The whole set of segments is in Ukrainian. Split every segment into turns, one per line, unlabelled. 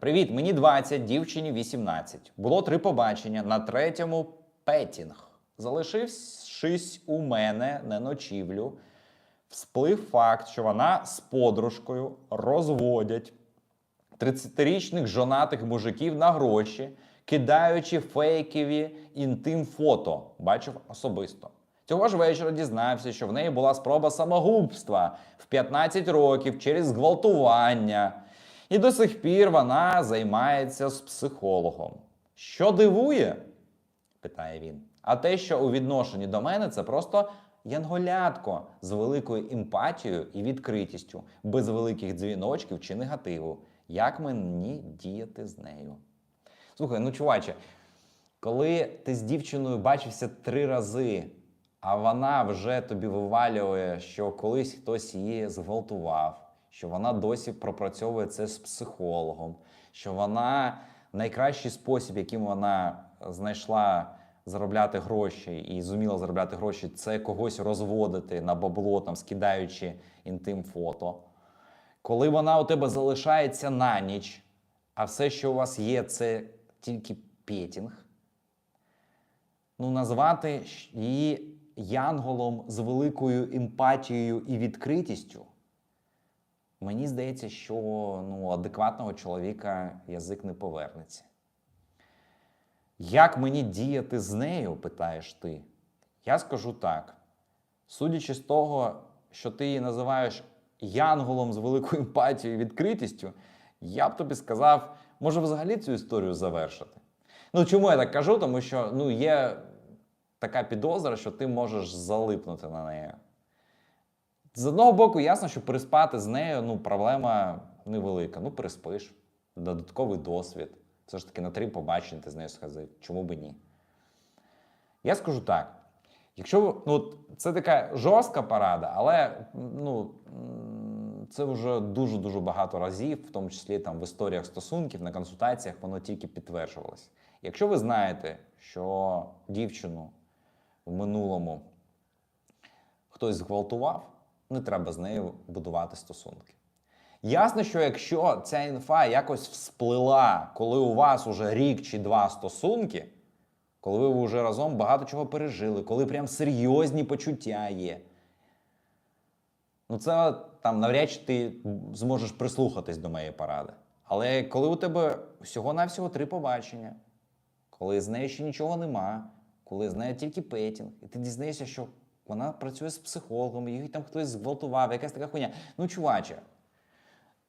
Привіт, мені 20, дівчині 18. Було три побачення. На третьому петінг. Залишившись у мене на ночівлю, всплив факт, що вона з подружкою розводять 30-річних жонатих мужиків на гроші, кидаючи фейкові інтим-фото. Бачив особисто. Цього ж вечора дізнався, що в неї була спроба самогубства в 15 років через зґвалтування. І до сих пір вона займається з психологом. Що дивує? питає він. А те, що у відношенні до мене це просто янголятко з великою емпатією і відкритістю, без великих дзвіночків чи негативу. Як мені діяти з нею? Слухай, ну чуваче, коли ти з дівчиною бачився три рази, а вона вже тобі вивалює, що колись хтось її зґвалтував, що вона досі пропрацьовує це з психологом, що вона найкращий спосіб, яким вона знайшла заробляти гроші і зуміла заробляти гроші, це когось розводити на бабло, там, скидаючи інтим фото. Коли вона у тебе залишається на ніч, а все, що у вас є, це тільки петінг, ну, назвати її янголом з великою емпатією і відкритістю, мені здається, що ну, адекватного чоловіка язик не повернеться. Як мені діяти з нею, питаєш ти? Я скажу так. Судячи з того, що ти її називаєш янголом з великою емпатією і відкритістю, я б тобі сказав, може взагалі цю історію завершити. Ну чому я так кажу? Тому що ну, є така підозра, що ти можеш залипнути на неї. З одного боку, ясно, що переспати з нею ну, проблема невелика. Ну, переспиш, додатковий досвід. Все ж таки на три побачення ти з нею сходив. Чому би ні? Я скажу так. Якщо ну, це така жорстка порада, але ну, це вже дуже-дуже багато разів, в тому числі там в історіях стосунків, на консультаціях, воно тільки підтверджувалось. Якщо ви знаєте, що дівчину в минулому хтось зґвалтував, не треба з нею будувати стосунки. Ясно, що якщо ця інфа якось всплила, коли у вас уже рік чи два стосунки, коли ви вже разом багато чого пережили, коли прям серйозні почуття є. Ну, це там навряд чи ти зможеш прислухатись до моєї поради. Але коли у тебе всього-навсього три побачення, коли з нею ще нічого нема, коли з нею тільки петінг, і ти дізнаєшся, що вона працює з психологом, її там хтось зґвалтував, якась така хуйня. Ну, чуваче,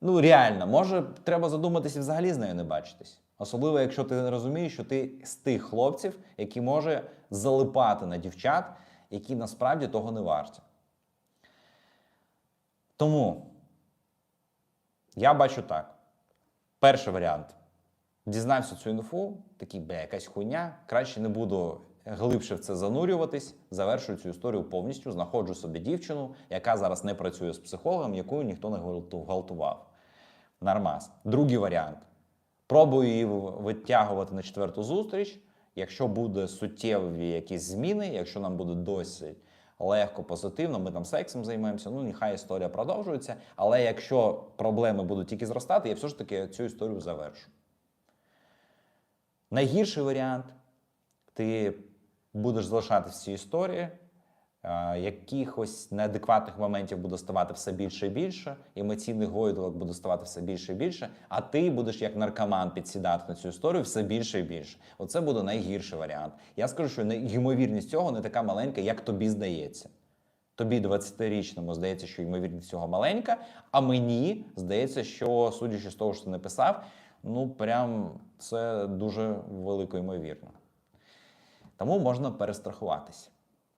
Ну, реально, може, треба задуматися і взагалі з нею не бачитись. Особливо, якщо ти розумієш, що ти з тих хлопців, які може залипати на дівчат, які насправді того не варті. Тому я бачу так. Перший варіант. Дізнався цю інфу, такий, бе, якась хуйня, краще не буду глибше в це занурюватись, завершую цю історію повністю, знаходжу собі дівчину, яка зараз не працює з психологом, якою ніхто не гвалту- гвалтував. Нормас. Другий варіант. Пробую її витягувати на четверту зустріч. Якщо буде суттєві якісь зміни, якщо нам буде досить легко, позитивно, ми там сексом займаємося, ну нехай історія продовжується. Але якщо проблеми будуть тільки зростати, я все ж таки цю історію завершу. Найгірший варіант ти будеш залишатися в цій історії, е, якихось неадекватних моментів буде ставати все більше і більше, емоційних гойдолок буде ставати все більше і більше, а ти будеш як наркоман підсідати на цю історію все більше і більше. Оце буде найгірший варіант. Я скажу, що ймовірність цього не така маленька, як тобі здається. Тобі 20-річному здається, що ймовірність цього маленька, а мені здається, що, судячи з того, що ти написав, ну прям це дуже велико ймовірно. Тому можна перестрахуватися.